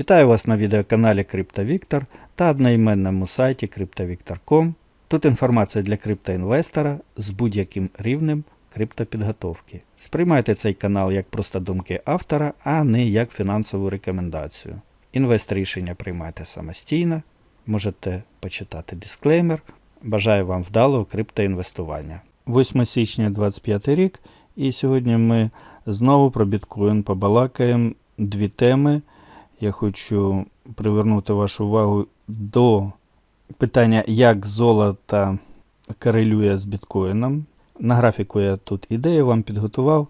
Вітаю вас на відеоканалі CryptoVictor та одноіменному сайті CryptoVictor.com. Тут інформація для криптоінвестора з будь-яким рівнем криптопідготовки. Сприймайте цей канал як просто думки автора, а не як фінансову рекомендацію. Інвест рішення приймайте самостійно, можете почитати дисклеймер. Бажаю вам вдалого криптоінвестування. 8 січня 2025 рік, і сьогодні ми знову про біткоін побалакаємо дві теми. Я хочу привернути вашу увагу до питання, як золото корелює з біткоїном. На графіку я тут ідею вам підготував,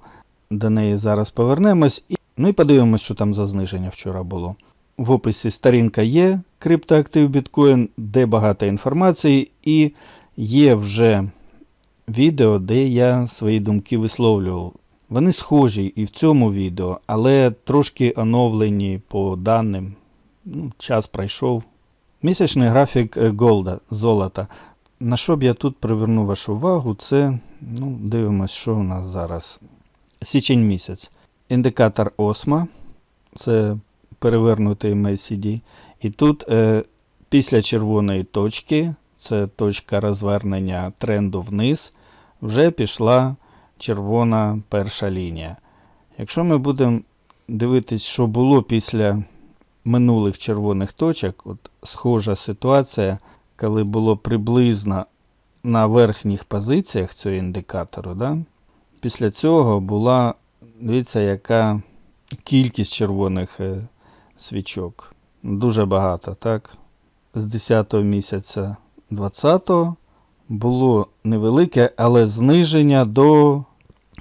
до неї зараз повернемось. Ну і подивимось, що там за зниження вчора було. В описі сторінка є криптоактив біткоін, де багато інформації, і є вже відео, де я свої думки висловлював. Вони схожі і в цьому відео, але трошки оновлені по даним. Ну, час пройшов. Місячний графік е, голда, золота. На що б я тут приверну вашу увагу, це ну, дивимось, що у нас зараз. Січень місяць. Індикатор осма. Це перевернутий MACD. І тут е, після червоної точки, це точка розвернення тренду вниз, вже пішла червона перша лінія. Якщо ми будемо дивитись, що було після минулих червоних точок, от схожа ситуація, коли було приблизно на верхніх позиціях цього індикатору, да? після цього була, дивіться, яка кількість червоних е, свічок. Дуже багато, так? З 10 місяця 20-го було невелике, але зниження до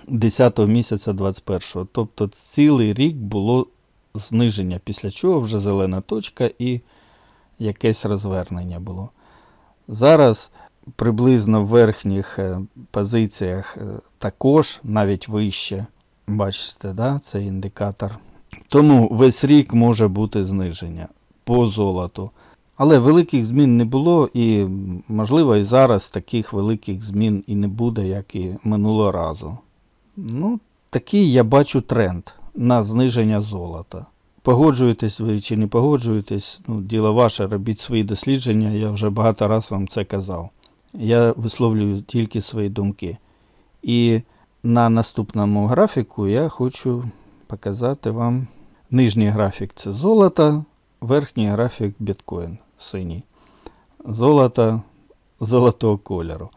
10 місяця 21-го. Тобто цілий рік було зниження, після чого вже зелена точка і якесь розвернення було. Зараз приблизно в верхніх е, позиціях е, також, навіть вище, бачите, да, цей індикатор. Тому весь рік може бути зниження по золоту. Але великих змін не було, і, можливо, і зараз таких великих змін і не буде, як і минулого разу. Ну, такий я бачу тренд на зниження золота. Погоджуєтесь ви чи не погоджуєтесь, ну, діло ваше, робіть свої дослідження, я вже багато разів вам це казав. Я висловлюю тільки свої думки. І на наступному графіку я хочу показати вам нижній графік це золото, верхній графік біткоін синій. Золото золотого кольору.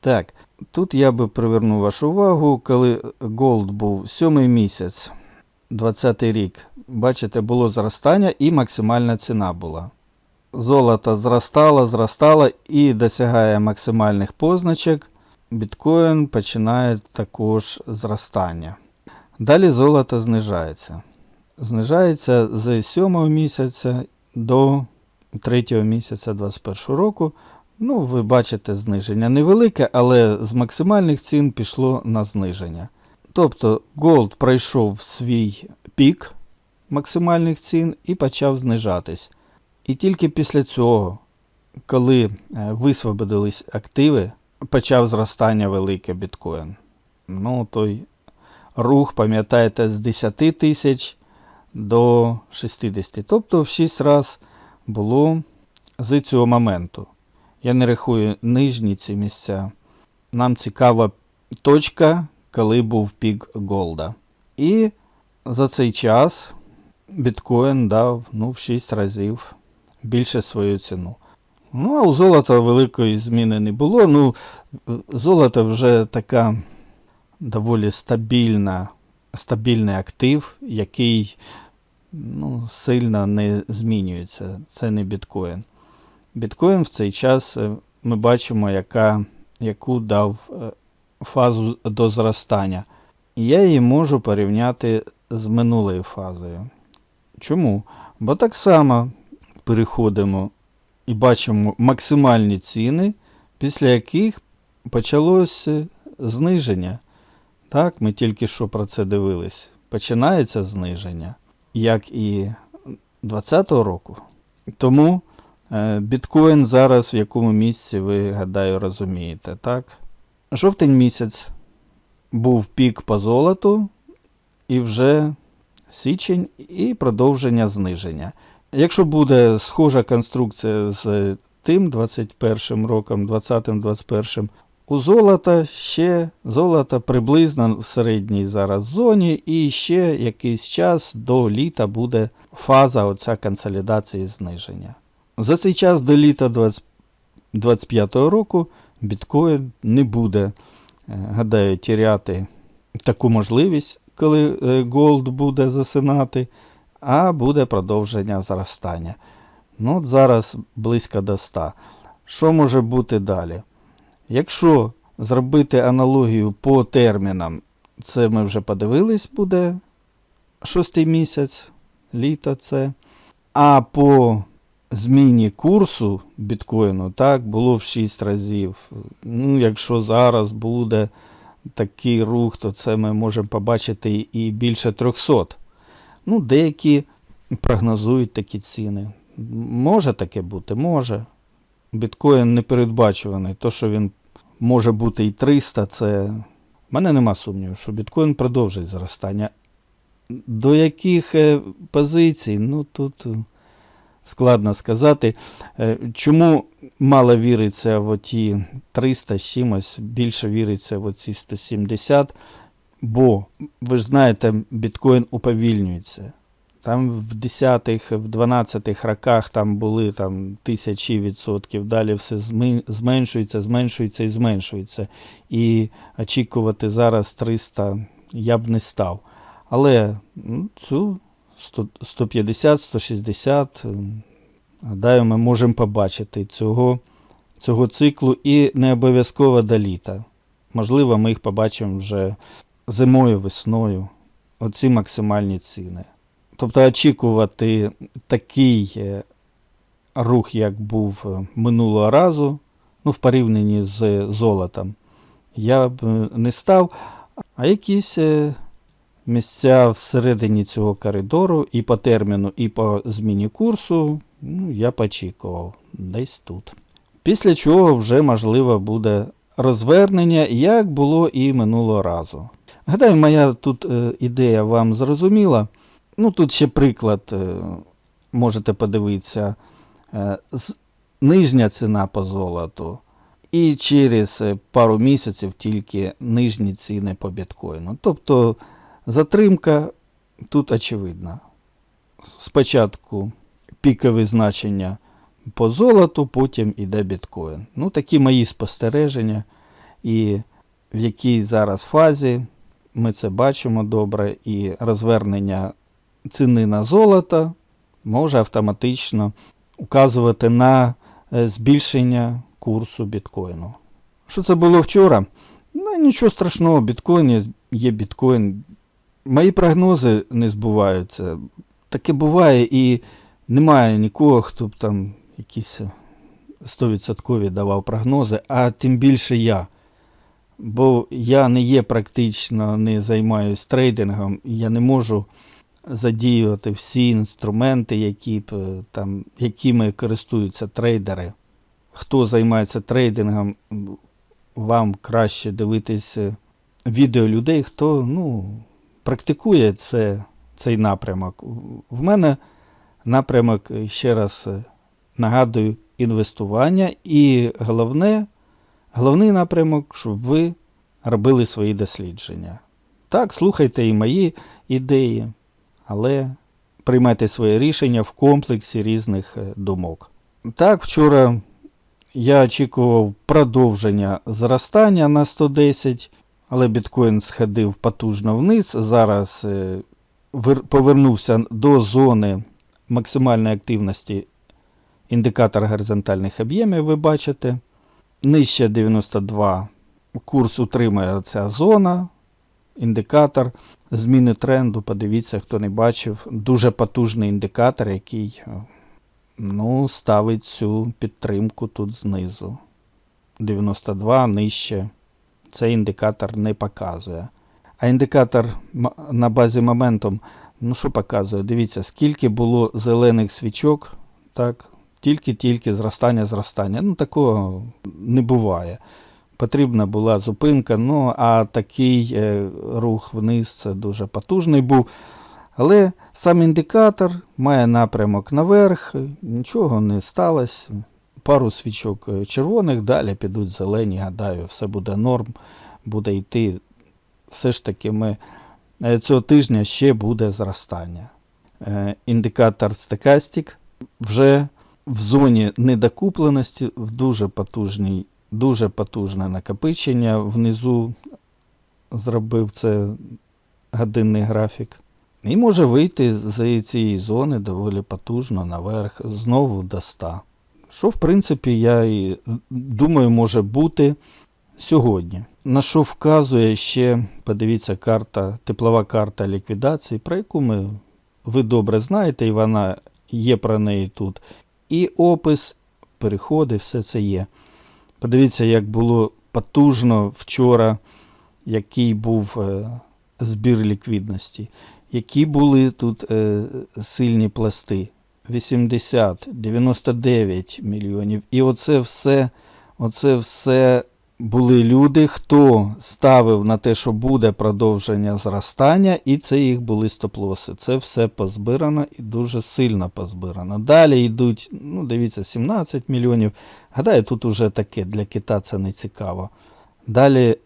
Так, тут я би привернув вашу увагу, коли голд був сьомий місяць, 20 рік. Бачите, було зростання і максимальна ціна була. Золото зростало, зростало і досягає максимальних позначок. Біткоін починає також зростання. Далі золото знижається. Знижається з 7 місяця до 3 місяця 2021 року. Ну, ви бачите зниження невелике, але з максимальних цін пішло на зниження. Тобто Gold пройшов свій пік максимальних цін і почав знижатись. І тільки після цього, коли е, висвободились активи, почав зростання велике біткоін. Ну, той рух, пам'ятаєте, з 10 тисяч до 60. Тобто в 6 разів було з цього моменту. Я не рахую нижні ці місця. Нам цікава точка, коли був пік голда. І за цей час біткоін дав ну, в 6 разів більше свою ціну. Ну, а у золота великої зміни не було. Ну, золото вже така доволі стабільна, стабільний актив, який ну, сильно не змінюється. Це не біткоін. Біткоін в цей час е, ми бачимо, яка, яку дав е, фазу до зростання. І я її можу порівняти з минулою фазою. Чому? Бо так само переходимо і бачимо максимальні ціни, після яких почалося зниження. Так, ми тільки що про це дивились. Починається зниження, як і 2020 року. Тому е, біткоін зараз в якому місці, ви, гадаю, розумієте, так? Жовтень місяць був пік по золоту, і вже січень і продовження зниження. Якщо буде схожа конструкція з тим 21 роком, 20-21, у золота ще золото приблизно в середній зараз зоні, і ще якийсь час до літа буде фаза оця консолідації зниження. За цей час до літа 2025 року біткоін не буде, е, гадаю, тіряти таку можливість, коли е, голд буде засинати, а буде продовження зростання. Ну, от зараз близько до 100. Що може бути далі? Якщо зробити аналогію по термінам, це ми вже подивились, буде шостий місяць, літо це. А по зміні курсу біткоїну, так, було в 6 разів. Ну, якщо зараз буде такий рух, то це ми можемо побачити і більше 300. Ну, деякі прогнозують такі ціни. Може таке бути, може. Біткоін непередбачуваний. То, що він може бути і 300, це. У мене нема сумніву, що біткоін продовжить зростання. До яких е, позицій? Ну тут е, складно сказати. Е, Чому мало віриться в оті 300 з чимось, більше віриться в оці 170? Бо, ви ж знаєте, біткоін уповільнюється. Там в 10-х, в 12-х роках там були там, тисячі відсотків, далі все зменшується, зменшується і зменшується. І очікувати зараз 300 я б не став. Але ну, цю 150-160, е, гадаю, ми можемо побачити цього, цього циклу і не обов'язково до літа. Можливо, ми їх побачимо вже зимою, весною. Оці максимальні ціни. Тобто очікувати такий е, рух, як був е, минулого разу, ну, в порівнянні з золотом, я б е, не став. А якісь е, місця всередині цього коридору і по терміну, і по зміні курсу, ну, я б очікував десь тут. Після чого вже можливо буде розвернення, як було і минулого разу. Гадаю, моя тут е, ідея вам зрозуміла. Ну, тут ще приклад, е, можете подивитися, е, нижня ціна по золоту. І через е, пару місяців тільки нижні ціни по біткоїну. Тобто затримка тут очевидна. Спочатку пікові значення по золоту, потім іде біткоін. Ну, такі мої спостереження. І в якій зараз фазі ми це бачимо добре, і розвернення ціни на золото може автоматично указувати на е, збільшення курсу біткоїну. Що це було вчора? Ну, нічого страшного, біткоін є, біткоін. Мої прогнози не збуваються. Таке буває і немає нікого, хто б там якісь 100% давав прогнози, а тим більше я. Бо я не є практично, не займаюся трейдингом, я не можу задіювати всі інструменти, які, е, там, якими користуються трейдери. Хто займається трейдингом, вам краще дивитись е, відео людей, хто ну, практикує це, цей напрямок. В мене напрямок, е, ще раз нагадую, інвестування. І головне, головний напрямок, щоб ви робили свої дослідження. Так, слухайте і мої ідеї, але приймайте своє рішення в комплексі різних е, думок. Так, вчора я очікував продовження зростання на 110, але біткоін сходив потужно вниз. Зараз е, повернувся до зони максимальної активності індикатор горизонтальних об'ємів, ви бачите. Нижче 92 курс утримує ця зона, індикатор зміни тренду. Подивіться, хто не бачив. Дуже потужний індикатор, який е, ну, ставить цю підтримку тут знизу. 92 нижче. Цей індикатор не показує. А індикатор на базі моментум, ну що показує? Дивіться, скільки було зелених свічок, так, тільки-тільки зростання, зростання. Ну, такого не буває. Потрібна була зупинка, ну а такий е, рух вниз це дуже потужний був. Але сам індикатор має напрямок наверх, нічого не сталося. Пару свічок е, червоних, далі підуть зелені, гадаю, все буде норм, буде йти. Все ж таки, ми е, цього тижня ще буде зростання. Індикатор стекастик вже в зоні недокупленості, в дуже потужній, дуже потужне накопичення. Внизу зробив це годинний графік. І може вийти з цієї зони доволі потужно наверх, знову до 100. Що, в принципі, я і думаю, може бути сьогодні. На що вказує ще, подивіться, карта, теплова карта ліквідації, про яку ми, ви добре знаєте, і вона є про неї тут. І опис, переходи, все це є. Подивіться, як було потужно вчора, який був е, збір ліквідності, які були тут е, сильні пласти. 80, 99 мільйонів. І оце все, оце все були люди, хто ставив на те, що буде продовження зростання, і це їх були стоп-лоси. Це все позбирано і дуже сильно позбирано. Далі йдуть, ну, дивіться, 17 мільйонів. Гадаю, тут уже таке для кита це не цікаво. Далі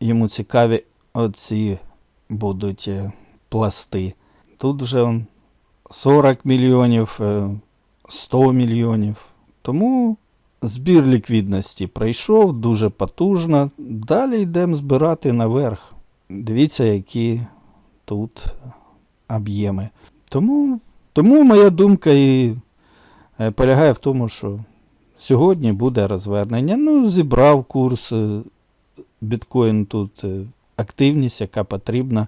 йому цікаві оці будуть е, пласти. Тут вже 40 мільйонів, е, 100 мільйонів. Тому збір ліквідності пройшов дуже потужно. Далі йдемо збирати наверх. Дивіться, які тут об'єми. Тому, тому моя думка і е, полягає в тому, що сьогодні буде розвернення. Ну, зібрав курс е, біткоін тут е, активність, яка потрібна.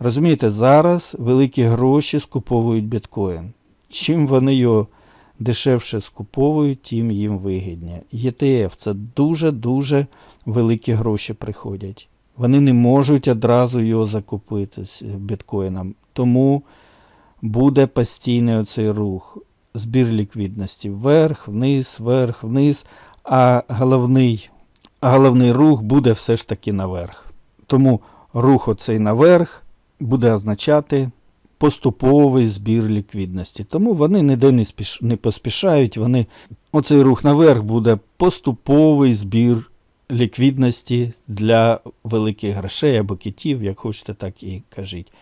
Розумієте, зараз великі гроші скуповують біткоін. Чим вони його дешевше скуповують, тим їм вигідні. ETF це дуже-дуже великі гроші приходять. Вони не можуть одразу його закупити з біткоїном. Тому буде постійний оцей рух. Збір ліквідності вверх, вниз, вверх, вниз. А головний, головний рух буде все ж таки наверх. Тому рух оцей наверх буде означати поступовий збір ліквідності. Тому вони ніде не, спіш... не поспішають. Вони... Оцей рух наверх буде поступовий збір ліквідності для великих грошей або китів, як хочете, так і кажіть.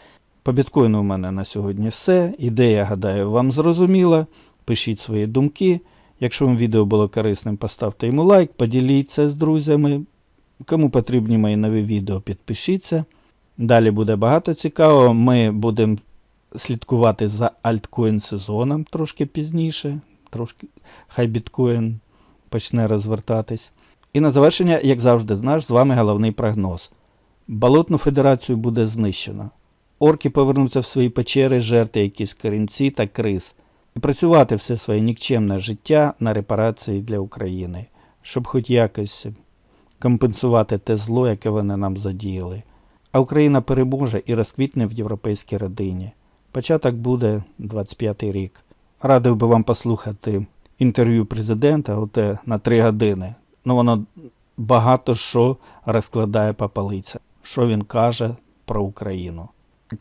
По біткоїну у мене на сьогодні все. Ідея, гадаю, вам зрозуміла. Пишіть свої думки. Якщо вам відео було корисним, поставте йому лайк, поділіться з друзями. Кому потрібні мої нові відео, підпишіться. Далі буде багато цікавого. Ми будемо слідкувати за альткоін сезоном трошки пізніше. Трошки хай біткоін почне розвертатись. І на завершення, як завжди, знаєш, з вами головний прогноз. Болотну федерацію буде знищено. Орки повернуться в свої печери, жерти якісь корінці та криз. І працювати все своє нікчемне життя на репарації для України, щоб хоч якось компенсувати те зло, яке вони нам задіяли. А Україна переможе і розквітне в європейській родині. Початок буде 25-й рік. Радив би вам послухати інтерв'ю президента оте на 3 години. Ну воно багато що розкладає по полицям, що він каже про Україну.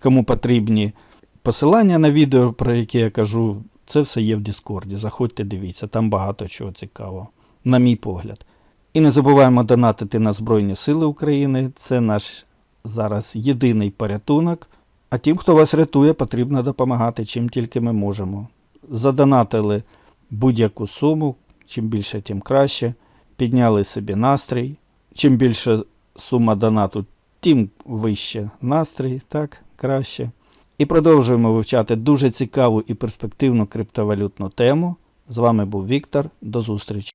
Кому потрібні посилання на відео, про яке я кажу, це все є в Діскорді. Заходьте, дивіться, там багато чого цікавого, на мій погляд. І не забуваємо донатити на Збройні Сили України. Це наш зараз єдиний порятунок. А тим, хто вас рятує, потрібно допомагати, чим тільки ми можемо. Задонатили будь-яку суму, чим більше, тим краще. Підняли собі настрій. Чим більше сума донату, тим вище настрій, так, краще. І продовжуємо вивчати дуже цікаву і перспективну криптовалютну тему. З вами був Віктор. До зустрічі!